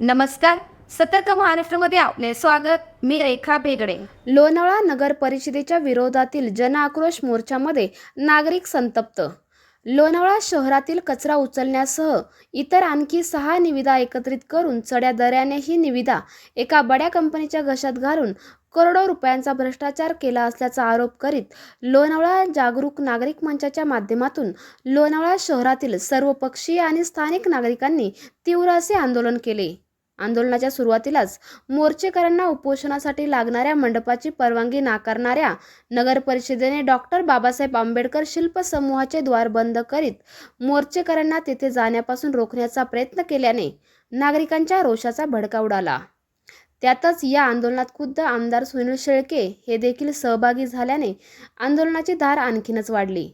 नमस्कार. सतर्क महाराष्ट्रामध्ये आपले स्वागत. मी रेखा बेगडे लोणावळा नगर परिषदेच्या विरोधातील जनआक्रोश मोर्चामध्ये नागरिक संतप्त. लोणावळा शहरातील कचरा उचलण्यासह इतर आणखी सहा निविदा एकत्रित करून चढ्या दऱ्याने ही निविदा एका बड्या कंपनीच्या घशात घालून करोडो रुपयांचा भ्रष्टाचार केला असल्याचा आरोप करीत लोणावळा जागरूक नागरिक मंचाच्या माध्यमातून लोणावळा शहरातील सर्वपक्षीय आणि स्थानिक नागरिकांनी तीव्र असे आंदोलन केले. आंदोलनाच्या सुरुवातीलाच मोर्चेकरांना उपोषणासाठी लागणाऱ्या मंडपाची परवानगी नाकारणाऱ्या नगर परिषदेने डॉक्टर बाबासाहेब आंबेडकर शिल्प समूहाचे द्वार बंद करीत मोर्चेकरांना तेथे जाण्यापासून रोखण्याचा प्रयत्न केल्याने नागरिकांच्या रोषाचा भडका उडाला. त्यातच या आंदोलनात खुद्द आमदार सुनील शेळके हे देखील सहभागी झाल्याने आंदोलनाची धार आणखीनच वाढली.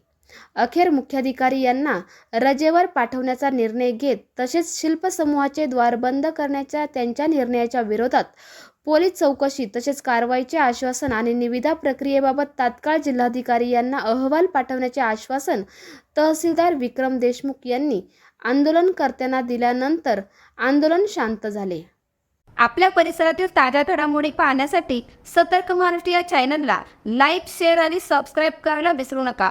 अखेर मुख्याधिकारी यांना रजेवर पाठवण्याचा निर्णय घेत तसेच शिल्पसमूहाचे द्वार बंद करण्याच्या त्यांच्या निर्णयाच्या विरोधात पोलीस चौकशी तसेच कारवाईचे आश्वासन आणि निविदा प्रक्रियेबाबत तात्काळ जिल्हाधिकारी यांना अहवाल पाठवण्याचे आश्वासन तहसीलदार विक्रम देशमुख यांनी आंदोलनकर्त्यांना दिल्यानंतर आंदोलन शांत झाले. आपल्या परिसरातील ताज्या घडामोडी पाहण्यासाठी सतर्क महाराष्ट्र या चॅनलला लाईक शेअर आणि सबस्क्राईब करायला विसरू नका.